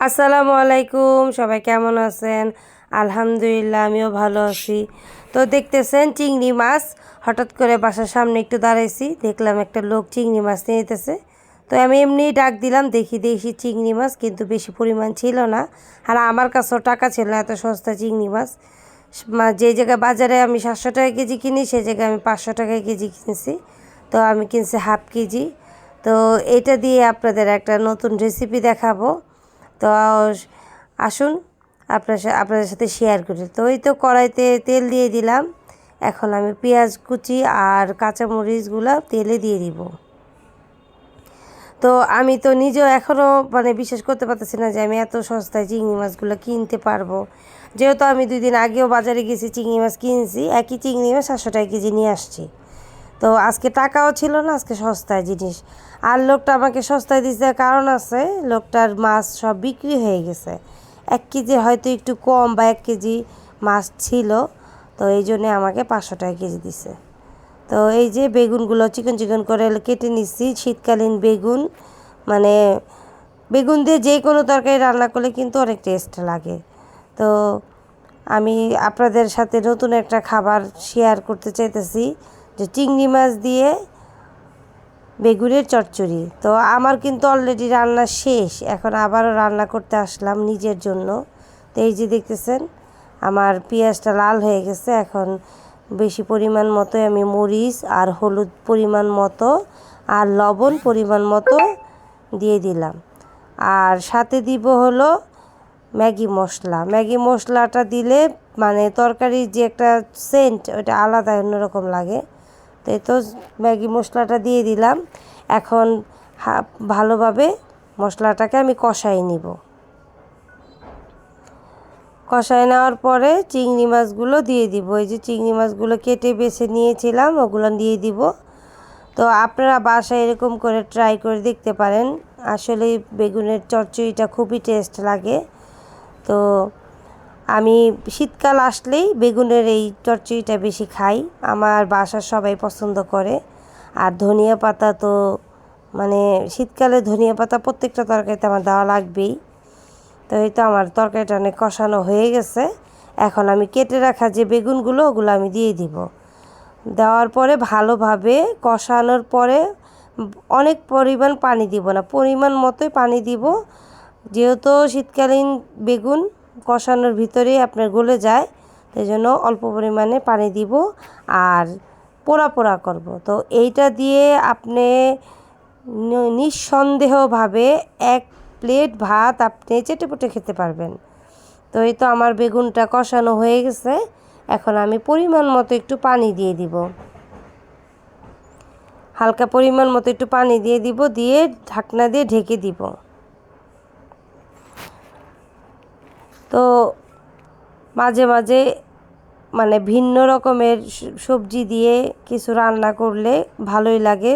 আসসালামু আলাইকুম, সবাই কেমন আছেন? আলহামদুলিল্লাহ, আমিও ভালো আছি। তো দেখতেছেন চিংড়ি মাছ, হঠাৎ করে বাসার সামনে একটু দাঁড়াইছি, দেখলাম একটা লোক চিংড়ি মাছ নিয়ে যেতেছে। তো আমি এমনি ডাক দিলাম, দেখি দেখি চিংড়ি মাছ, কিন্তু বেশি পরিমাণ ছিল না। আর আমার কাছেও টাকা ছিল এত সস্তা চিংড়ি মাছ। যে জায়গায় বাজারে আমি সাতশো টাকা কেজি কিনি সেই জায়গায় আমি পাঁচশো টাকা কেজি কিনছি। তো আমি কিনছি হাফ কেজি। তো এটা দিয়ে আপনাদের একটা নতুন রেসিপি দেখাবো। তো আসুন, আপনার সা- আপনাদের সাথে শেয়ার করি। তো ওই তো কড়াইতে তেল দিয়ে দিলাম। এখন আমি পেঁয়াজ কুচি আর কাঁচামরিচগুলো তেলে দিয়ে দিব। তো আমি তো নিজেও এখনও মানে বিশ্বাস করতে পারতেছি না যে আমি এত সস্তায় চিংড়ি মাছগুলো কিনতে পারব। যেহেতু আমি দুই দিন আগেও বাজারে গেছি, চিংড়ি মাছ কিনছি, একই চিংড়ি মাছ সাতশো টাকা কেজি নিয়ে আসছি। তো আজকে টাকাও ছিল না, আজকে সস্তায় জিনিস। আর লোকটা আমাকে সস্তায় দিতে কারণ আছে, লোকটার মাছ সব বিক্রি হয়ে গেছে। এক কেজি হয়তো একটু কম বা এক কেজি মাছ ছিল, তো এই জন্যে আমাকে পাঁচশো টাকা কেজি দিছে। তো এই যে বেগুনগুলো চিকন চিকন করে কেটে নিচ্ছি শীতকালীন বেগুন মানে বেগুন দিয়ে যে কোনো তরকারি রান্না করলে কিন্তু অনেক টেস্ট লাগে। তো আমি আপনাদের সাথে নতুন একটা খাবার শেয়ার করতে চাইতেছি। যে চিংড়ি মাছ দিয়ে বেগুনের চচ্চড়ি। তো আমার কিন্তু অলরেডি রান্না শেষ। এখন আবারও রান্না করতে আসলাম নিজের জন্য। তো এই যে দেখতেছেন, আমার পেঁয়াজটা লাল হয়ে গেছে। এখন বেশি পরিমাণ মতো আমি মরিচ আর হলুদ পরিমাণ মতো আর লবণ পরিমাণ মতো দিয়ে দিলাম। আর সাথে দিব হলো ম্যাগি মশলা। ম্যাগি মশলাটা দিলে মানে তরকারির যে একটা সেন্ট ওটা আলাদা অন্যরকম লাগে। তো এই তো ম্যাগি মশলাটা দিয়ে দিলাম। এখন ভালোভাবে মশলাটাকে আমি কষাই নিব। কষায় নেওয়ার পরে চিংড়ি মাছগুলো দিয়ে দিব। এই যে চিংড়ি মাছগুলো কেটে বেছে নিয়েছিলাম, ওগুলো দিয়ে দিব। তো আপনারা বাসায় এরকম করে ট্রাই করে দেখতে পারেন। আসলে বেগুনের চচ্চড়িটা খুবই টেস্ট লাগে। তো আমি শীতকাল আসলেই বেগুনের এই চচ্চড়িটা বেশি খাই। আমার বাসার সবাই পছন্দ করে। আর ধনিয়া পাতা তো মানে শীতকালে ধনিয়া পাতা প্রত্যেকটা তরকারিতে আমার দেওয়া লাগবেই। তো এই তো আমার তরকারিটা অনেক কষানো হয়ে গেছে। এখন আমি কেটে রাখা যে বেগুনগুলো, ওগুলো আমি দিয়ে দিব। দেওয়ার পরে ভালোভাবে কষানোর পরে অনেক পরিমাণ পানি দিব না, পরিমাণ মতোই পানি দিব। যেহেতু শীতকালীন বেগুন কষানোর ভিতরেই আপনার গলে যায় সেই জন্য অল্প পরিমাণে পানি দিব আর পোড়া পোড়া করব। তো এইটা দিয়ে আপনি নিঃসন্দেহভাবে এক প্লেট ভাত আপনি চেটেপুটে খেতে পারবেন। তো এই তো আমার বেগুনটা কষানো হয়ে গেছে, এখন আমি পরিমাণ মতো একটু পানি দিয়ে দিব। হালকা পরিমাণ মতো একটু পানি দিয়ে দিব, দিয়ে ঢাকনা দিয়ে ঢেকে দিব। তো মাঝে মাঝে মানে ভিন্ন রকমের সবজি দিয়ে কিছু রান্না করলে ভালোই লাগে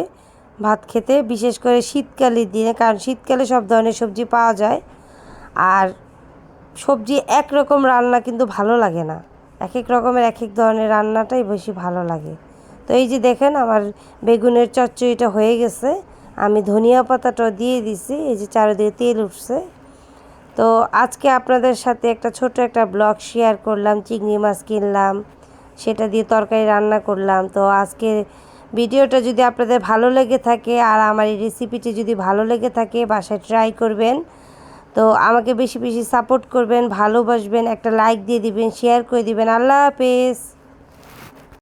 ভাত খেতে, বিশেষ করে শীতকালের দিনে, কারণ শীতকালে সব ধরনের সবজি পাওয়া যায়। আর সবজি একরকম রান্না কিন্তু ভালো লাগে না। এক এক রকমের এক এক ধরনের রান্নাটাই বেশি ভালো লাগে। তো এই যে দেখেন আমার বেগুনের চচ্চড়িটা হয়ে গেছে। আমি ধনিয়া পাতাটা দিয়ে দিছি, এই যে চারিদিকে তেল উঠছে। তো আজকে আপনাদের সাথে একটা ছোট একটা ব্লগ শেয়ার করলাম, চিংড়ি মাছ কিনলাম, সেটা দিয়ে তরকারি রান্না করলাম। তো আজকে ভিডিওটা যদি আপনাদের ভালো লেগে থাকে আর আমার এই রেসিপিটি যদি ভালো লেগে থাকে, বাসায় ট্রাই করবেন। তো আমাকে বেশি বেশি সাপোর্ট করবেন, ভালোবাসবেন, একটা লাইক দিয়ে দিবেন শেয়ার করে দিবেন। আল্লাহ হাফেজ।